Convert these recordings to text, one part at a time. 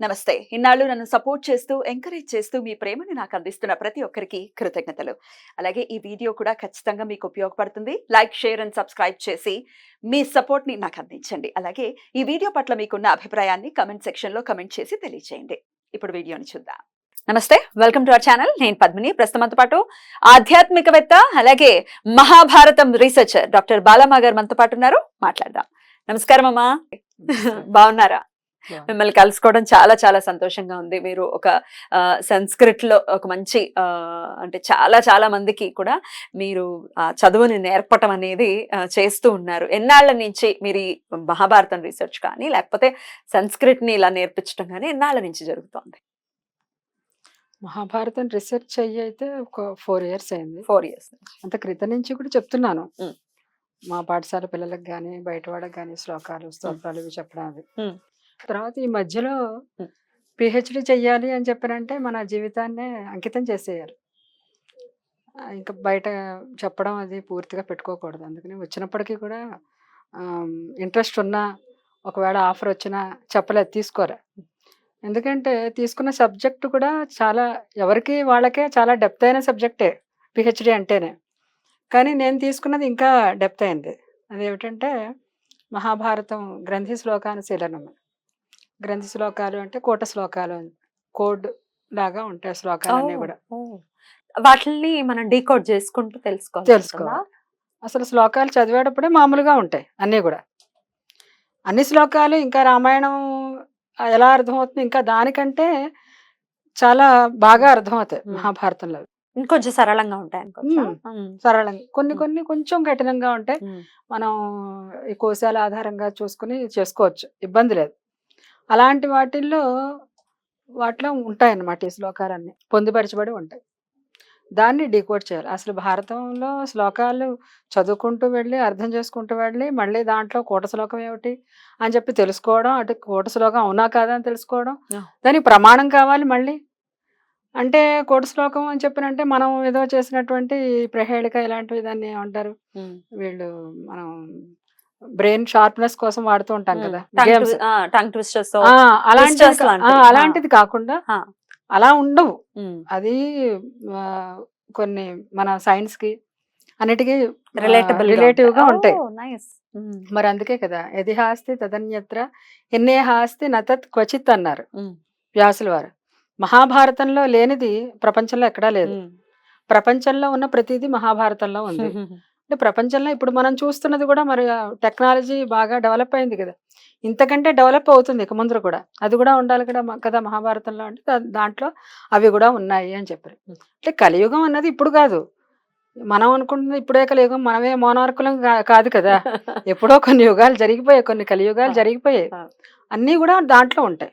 నమస్తే. ఇన్నాళ్ళు నన్ను సపోర్ట్ చేస్తూ ఎంకరేజ్ చేస్తూ మీ ప్రేమని నాకు అందిస్తున్న ప్రతి ఒక్కరికి కృతజ్ఞతలు. అలాగే ఈ వీడియో కూడా ఖచ్చితంగా మీకు ఉపయోగపడుతుంది. లైక్ షేర్ అండ్ సబ్స్క్రైబ్ చేసి మీ సపోర్ట్ని నాకు అందించండి. అలాగే ఈ వీడియో పట్ల మీకున్న అభిప్రాయాన్ని కమెంట్ సెక్షన్లో కమెంట్ చేసి తెలియజేయండి ఇప్పుడు వీడియోని చూద్దాం. నమస్తే. Welcome to our channel. నేను పద్మిని. ప్రస్తుతంతో పాటు ఆధ్యాత్మికవేత్త అలాగే మహాభారతం రీసెర్చర్ డాక్టర్ బాలమ్మ గారు మనతో పాటు ఉన్నారు. మాట్లాడదాం. నమస్కారం అమ్మా. బాగున్నారా? మిమ్మల్ని కలుసుకోవడం చాలా చాలా సంతోషంగా ఉంది. మీరు ఒక సంస్కృత్లో ఒక మంచి అంటే చాలా చాలా మందికి కూడా మీరు చదువుని నేర్పటం అనేది చేస్తూ ఉన్నారు. ఎన్నాళ్ళ నుంచి మీరు ఈ మహాభారతం రీసెర్చ్ కానీ లేకపోతే సంస్కృత్ని ఇలా నేర్పించడం కానీ ఎన్నాళ్ళ నుంచి జరుగుతోంది? మహాభారతం రీసెర్చ్ అయ్యి అయితే ఒక ఫోర్ ఇయర్స్ అయింది. ఫోర్ ఇయర్స్ అంత క్రితం నుంచి కూడా చెప్తున్నాను. మ్. పాఠశాల పిల్లలకు కానీ బయట వాళ్ళకి కానీ శ్లోకాలు స్తోత్రాలు ఇవి చెప్పడం అది. తర్వాత ఈ మధ్యలో పిహెచ్డి చెయ్యాలి అని చెప్పారంటే మన జీవితాన్నే అంకితం చేసేయాలి. ఇంకా బయట చెప్పడం అది పూర్తిగా పెట్టుకోకూడదు. అందుకని వచ్చినప్పటికీ కూడా ఇంట్రెస్ట్ ఉన్నా ఒకవేళ ఆఫర్ వచ్చినా చెప్పలేదు తీసుకోరా. ఎందుకంటే తీసుకున్న సబ్జెక్ట్ కూడా చాలా ఎవరికి వాళ్ళకే చాలా డెప్త్ అయిన సబ్జెక్టే పిహెచ్డి అంటేనే. కానీ నేను తీసుకున్నది ఇంకా డెప్త్ అయింది. అదేమిటంటే మహాభారతం గ్రంథి శ్లోకానుశీలనం గ్రంథి శ్లోకాలు అంటే కోట శ్లోకాలు. కోడ్ లాగా ఉంటాయి శ్లోకాలన్నీ కూడా వాటిని మనం డీకోడ్ చేసుకుంటూ తెలుసుకోవాలి తెలుసుకోవాలి. అసలు శ్లోకాలు చదివేటప్పుడే మామూలుగా ఉంటాయి అన్నీ కూడా అన్ని శ్లోకాలు ఇంకా రామాయణం ఎలా అర్థమవుతుంది ఇంకా దానికంటే చాలా బాగా అర్థమవుతాయి. మహాభారతంలో ఇంకొంచెం సరళంగా ఉంటాయి. సరళంగా కొన్ని. కొన్ని కొంచెం కఠినంగా ఉంటాయి. మనం ఈ కోశాల ఆధారంగా చూసుకుని చేసుకోవచ్చు ఇబ్బంది లేదు అలాంటి వాటిల్లో వాటిలో ఉంటాయన్నమాట ఈ శ్లోకాలన్నీ. పొందుపరచబడి ఉంటాయి. దాన్ని డీకోడ్ చేయాలి. అసలు భారతంలో శ్లోకాలు చదువుకుంటూ వెళ్ళి అర్థం చేసుకుంటూ వెళ్ళి మళ్ళీ దాంట్లో కోట శ్లోకం ఏమిటి అని చెప్పి తెలుసుకోవడం అటు కోట శ్లోకం అవునా కాదా అని తెలుసుకోవడం. దానికి ప్రమాణం కావాలి మళ్ళీ. అంటే కోట శ్లోకం అని చెప్పినంటే మనం ఏదో చేసినటువంటి ప్రహేళిక ఇలాంటివి దాన్ని ఏమంటారు. వీళ్ళు మనం బ్రెయిన్ షార్ప్నెస్ కోసం వాడుతూ ఉంటాం కదా. గేమ్స్. టంగ్ ట్విస్టర్స్ అలాంటిది కాకుండా. అలా ఉండవు. అది కొన్ని మన సైన్స్కి అన్నిటికీ రిలేటబుల్ రిలేటివ్గా ఉంటాయి. మరి అందుకే కదా ఎదిహాస్తి తదన్యత్ర ఎన్నేహాస్తి నతత్ క్వచిత్ అన్నారు వ్యాసుల వారు. మహాభారతంలో లేనిది ప్రపంచంలో ఎక్కడా లేదు. ప్రపంచంలో ఉన్న ప్రతిదీ మహాభారతంలో ఉంది. అంటే ప్రపంచంలో ఇప్పుడు మనం చూస్తున్నది కూడా మరి టెక్నాలజీ బాగా డెవలప్ అయింది కదా ఇంతకంటే డెవలప్ అవుతుంది ఇక ముందు కూడా అది కూడా ఉండాలి కదా కదా మహాభారతంలో అంటే దాంట్లో అవి కూడా ఉన్నాయి అని చెప్పారు. అంటే కలియుగం అన్నది ఇప్పుడు కాదు మనం అనుకుంటుంది ఇప్పుడే కలియుగం మనమే మోనార్కులం కా- కాదు కదా ఎప్పుడో కొన్ని యుగాలు జరిగిపోయాయి కొన్ని కలియుగాలు. జరిగిపోయాయి. అన్నీ కూడా దాంట్లో ఉంటాయి.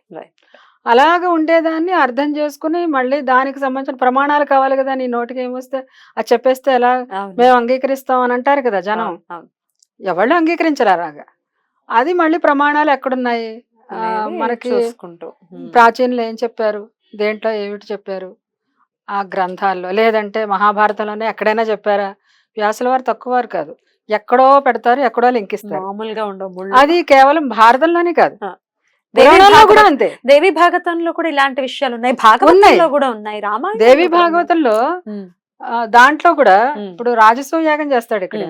అలాగ ఉండేదాన్ని అర్థం చేసుకుని మళ్ళీ దానికి సంబంధించిన ప్రమాణాలు కావాలి కదా నీ నోటికి ఏమొస్తే అది చెప్పేస్తే ఎలా మేము అంగీకరిస్తాం అని అంటారు కదా జనం. ఎవళ్ళు అంగీకరించరు అలాగా? అది మళ్ళీ ప్రమాణాలు ఎక్కడున్నాయి? ఆ, మనకి. ప్రాచీనులు ఏం చెప్పారు? దేంట్లో ఏమిటి చెప్పారు? ఆ గ్రంథాల్లో లేదంటే మహాభారతంలోనే ఎక్కడైనా చెప్పారా? వ్యాసుల వారు తక్కువ వారు కాదు. ఎక్కడో పెడతారు ఎక్కడో లింకిస్తారు. మామూలుగా ఉండవు. అది కేవలం భారతంలోనే కాదు. పురాణాల్లో కూడా అంతే. దేవి భాగవతంలో కూడా ఇలాంటి విషయాలు ఉన్నాయి. భాగవతంలో కూడా ఉన్నాయి. రామాయణంలో దేవి. భాగవతంలో దాంట్లో కూడా. ఇప్పుడు రాజసూయ యాగం చేస్తాడు ఇక్కడ.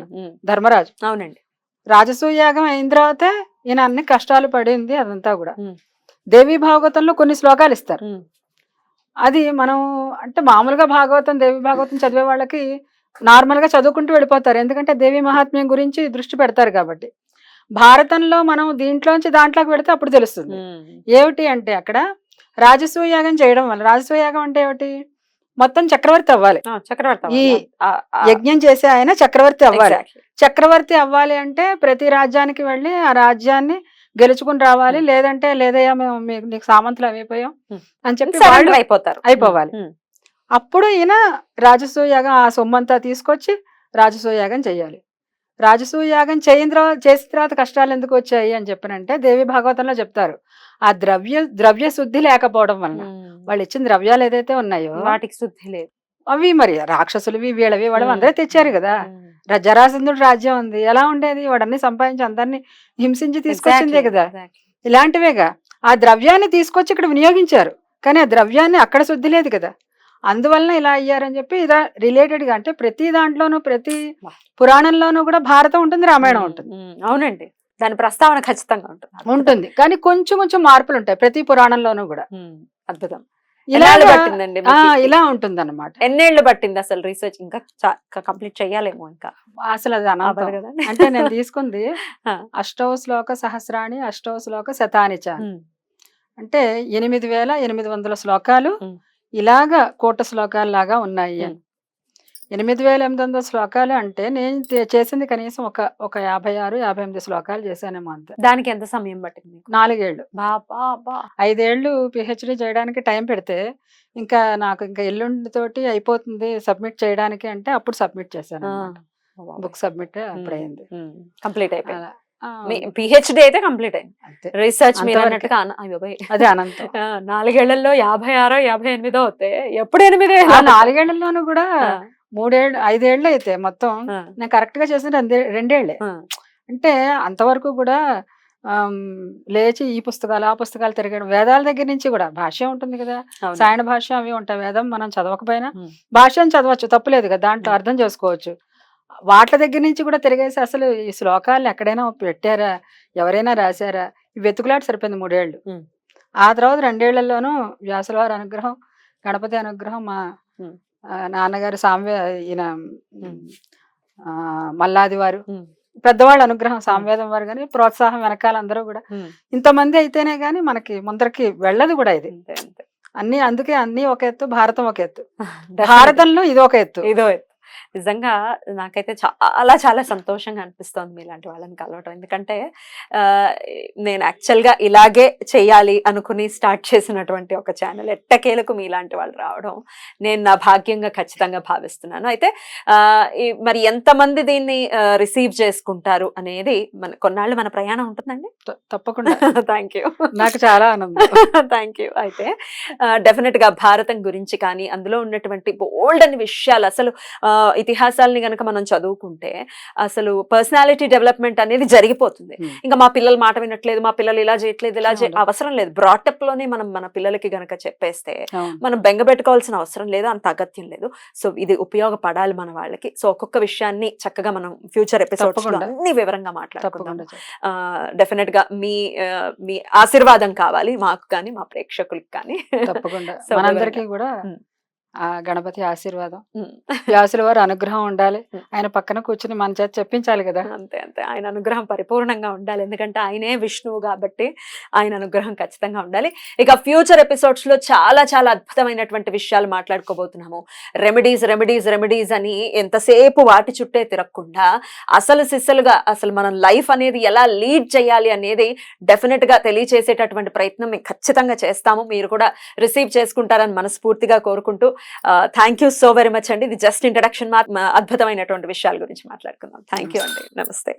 ధర్మరాజు. అవునండి. రాజసూయ యాగం అయిన తర్వాతే ఈయన అన్ని కష్టాలు పడింది అదంతా కూడా. దేవి భాగవతంలో కొన్ని శ్లోకాలు ఇస్తారు. అది మనం అంటే మామూలుగా భాగవతం దేవి భాగవతం చదివే వాళ్ళకి నార్మల్గా చదువుకుంటూ వెళ్ళిపోతారు. ఎందుకంటే దేవి మహాత్మ్యం గురించి దృష్టి పెడతారు కాబట్టి. భారతంలో మనం దీంట్లోంచి దాంట్లోకి పెడితే అప్పుడు తెలుస్తుంది. ఏమిటి అంటే అక్కడ రాజసూయ యాగం చేయడం వల్ల రాజసూయ యాగం అంటే ఏమిటి మొత్తం చక్రవర్తి అవ్వాలి చక్రవర్తి ఈ యజ్ఞం చేసే ఆయన చక్రవర్తి అవ్వాలి. చక్రవర్తి అవ్వాలి అంటే ప్రతి రాజ్యానికి వెళ్ళి ఆ రాజ్యాన్ని గెలుచుకుని రావాలి. లేదంటే లేదయ్యా మేము మీకు నీకు సామంతులు అయిపోయాం. అని చెప్పి వాళ్ళు అయిపోతారు అయిపోవాలి. అప్పుడు ఈయన రాజసూయాగం ఆ సొమ్మంతా తీసుకొచ్చి రాజసూయాగం చేయాలి రాజసూయాగం చేయిన తర్వాత చేసిన తర్వాత కష్టాలు ఎందుకు వచ్చాయి అని చెప్పనంటే దేవి భాగవతంలో చెప్తారు. ఆ ద్రవ్య ద్రవ్య శుద్ధి లేకపోవడం వలన మ్మ్. వాళ్ళు ఇచ్చిన ద్రవ్యాలు ఏదైతే ఉన్నాయో వాటికి శుద్ధి లేదు. అవి మరి రాక్షసులవి వీళ్ళవి వాళ్ళు. అందరూ తెచ్చారు కదా. మ్మ్. ర- జరాసంధుడు రాజ్యం ఉంది. ఎలా ఉండేది? వాడన్ని సంపాదించి అందరినీ హింసించి తీసుకొచ్చిందే కదా. ఇలాంటివేగా. ఆ ద్రవ్యాన్ని తీసుకొచ్చి ఇక్కడ వినియోగించారు. కానీ ఆ ద్రవ్యాన్ని అక్కడ శుద్ధి లేదు కదా. అందువలన ఇలా అయ్యారని చెప్పి ఇలా రిలేటెడ్గా అంటే ప్రతి దాంట్లోనూ ప్రతి. పురాణంలోనూ కూడా భారతం ఉంటుంది రామాయణం ఉంటుంది. అవునండి. దాని ప్రస్తావన ఖచ్చితంగా ఉంటుంది. ఉంటుంది. కానీ కొంచెం కొంచెం మార్పులు ఉంటాయి ప్రతి పురాణంలోనూ కూడా. అద్భుతం. ఇలా పట్టిందండి? ఇలా ఉంటుంది అనమాట ఎన్నేళ్ళు పట్టింది అసలు రీసెర్చ్ ఇంకా కంప్లీట్ చెయ్యాలేమో ఇంకా. అసలు అది అనంతం. కదండి అంటే నేను తీసుకుంది. అష్టవ శ్లోక సహస్రాణి అష్టవ శ్లోక శతానిచ అంటే ఎనిమిది వేల ఎనిమిది వందల శ్లోకాలు. ఇలాగా కోట శ్లోకాలు లాగా ఉన్నాయి. అని. ఎనిమిది వేల ఎనిమిది వందల శ్లోకాలు అంటే నేను చేసింది కనీసం ఒక ఒక యాభై ఆరు యాభై ఎనిమిది శ్లోకాలు చేశానేమో అంతే. దానికి ఎంత సమయం పట్టింది బాబా బా ఐదేళ్ళు పిహెచ్డి చేయడానికి టైం పెడితే ఇంకా నాకు ఇంకా ఎల్లుండితోటి అయిపోతుంది సబ్మిట్ చేయడానికి అంటే అప్పుడు సబ్మిట్ చేశాను బుక్ సబ్మిట్ అప్పుడు అయింది కంప్లీట్ అయిపోయింది. పిహెచ్డి అయితే కంప్లీట్ అయింది. రీసెర్చ్ మీరు. అన్నట్టుగా. అదే అనంతం. నాలుగేళ్ళలో యాభై ఆరో యాభై ఎనిమిదో అవుతాయి ఎప్పుడు ఎనిమిదే నాలుగేళ్ళలోనూ కూడా మూడేళ్ళు ఐదేళ్ళు అయితే మొత్తం నేను కరెక్ట్గా చేసిన రెండే రెండేళ్ళే అంటే అంతవరకు కూడా లేచి ఈ పుస్తకాలు ఆ పుస్తకాలు తిరగడం వేదాల దగ్గర నుంచి కూడా భాష్యం ఉంటుంది కదా. సాయన భాష్యం అవి ఉంటాయి. వేదం మనం చదవకపోయినా. భాష్యం చదవచ్చు తప్పులేదు కదా దాంట్లో. అర్థం చేసుకోవచ్చు. వాటి దగ్గర నుంచి కూడా తిరిగేసి అసలు ఈ శ్లోకాలు ఎక్కడైనా పెట్టారా? ఎవరైనా రాశారా? వెతుకులాట సరిపోయింది మూడేళ్ళు. ఆ తర్వాత రెండేళ్ళలోనూ వ్యాసుల వారి అనుగ్రహం గణపతి అనుగ్రహం మా నాన్నగారు సామ్య ఈయన ఆ, మల్లాది వారు. పెద్దవాళ్ళ అనుగ్రహం సామ్వేదం వారు కానీ ప్రోత్సాహం వెనకాల అందరూ కూడా. ఇంతమంది అయితేనే గానీ మనకి ముందరికి వెళ్ళదు కూడా ఇది. అన్ని అందుకే అన్ని ఒక ఎత్తు భారతం ఒక ఎత్తు. భారతంలో ఇది ఒక ఎత్తు. ఇదో నిజంగా నాకైతే చాలా చాలా సంతోషంగా అనిపిస్తోంది మీలాంటి వాళ్ళని కలవటం. ఎందుకంటే నేను యాక్చువల్గా ఇలాగే చెయ్యాలి అనుకుని స్టార్ట్ చేసినటువంటి ఒక ఛానల్ ఎట్టకేలకు మీలాంటి వాళ్ళు రావడం నేను నా భాగ్యంగా ఖచ్చితంగా భావిస్తున్నాను. అయితే మరి ఎంతమంది దీన్ని రిసీవ్ చేసుకుంటారు అనేది మన కొన్నాళ్ళు మన ప్రయాణం ఉంటుందండి? తప్పకుండా. థ్యాంక్ యూ నాకు చాలా ఆనందం. థ్యాంక్ యూ అయితే డెఫినెట్గా భారతం గురించి కానీ అందులో ఉన్నటువంటి బోల్డ్ అని విషయాలు అసలు ఇతిహాసాలని గనక మనం చదువుకుంటే అసలు పర్సనాలిటీ డెవలప్మెంట్ అనేది జరిగిపోతుంది. ఇంకా మా పిల్లలు మాట వినట్లేదు మా పిల్లలు ఇలా చేయట్లేదు ఇలా. అవసరం లేదు బ్రాటప్లోనే మనం మన పిల్లలకి గనక చెప్పేస్తే. మనం బెంగ పెట్టుకోవాల్సిన అవసరం లేదు అంత అగత్యం లేదు సో ఇది ఉపయోగపడాలి మన వాళ్ళకి సో ఒక్కొక్క విషయాన్ని చక్కగా మనం ఫ్యూచర్ ఎపిసోడ్స్. అన్ని వివరంగా మాట్లాడుకుందాం. డెఫినెట్గా మీ మీ ఆశీర్వాదం కావాలి మాకు కానీ మా ప్రేక్షకులకి కానీ తప్పకుండా మనందరికీ కూడా. ఆ గణపతి ఆశీర్వాదం. వ్యాసుల వారి అనుగ్రహం ఉండాలి. ఆయన పక్కన కూర్చుని మన చేత చెప్పించాలి కదా. అంతే అంతే. ఆయన అనుగ్రహం పరిపూర్ణంగా ఉండాలి. ఎందుకంటే ఆయనే విష్ణువు కాబట్టి ఆయన అనుగ్రహం ఖచ్చితంగా ఉండాలి. ఇక ఫ్యూచర్ ఎపిసోడ్స్లో చాలా చాలా అద్భుతమైనటువంటి విషయాలు మాట్లాడుకోబోతున్నాము. రెమెడీస్ రెమెడీస్ రెమెడీస్ అని ఎంతసేపు వాటి చుట్టే తిరగకుండా అసలు సిస్సలుగా అసలు మనం లైఫ్ అనేది ఎలా లీడ్ చేయాలి అనేది డెఫినెట్గా తెలియచేసేటటువంటి ప్రయత్నం మేము ఖచ్చితంగా చేస్తాము. మీరు కూడా రిసీవ్ చేసుకుంటారని మనస్ఫూర్తిగా కోరుకుంటూ thank you so very much అండి. ఇది జస్ట్ ఇంట్రడక్షన్ మా అద్భుతమైనటువంటి విషయాల గురించి మాట్లాడుకుందాం. థ్యాంక్ యూ అండి. నమస్తే.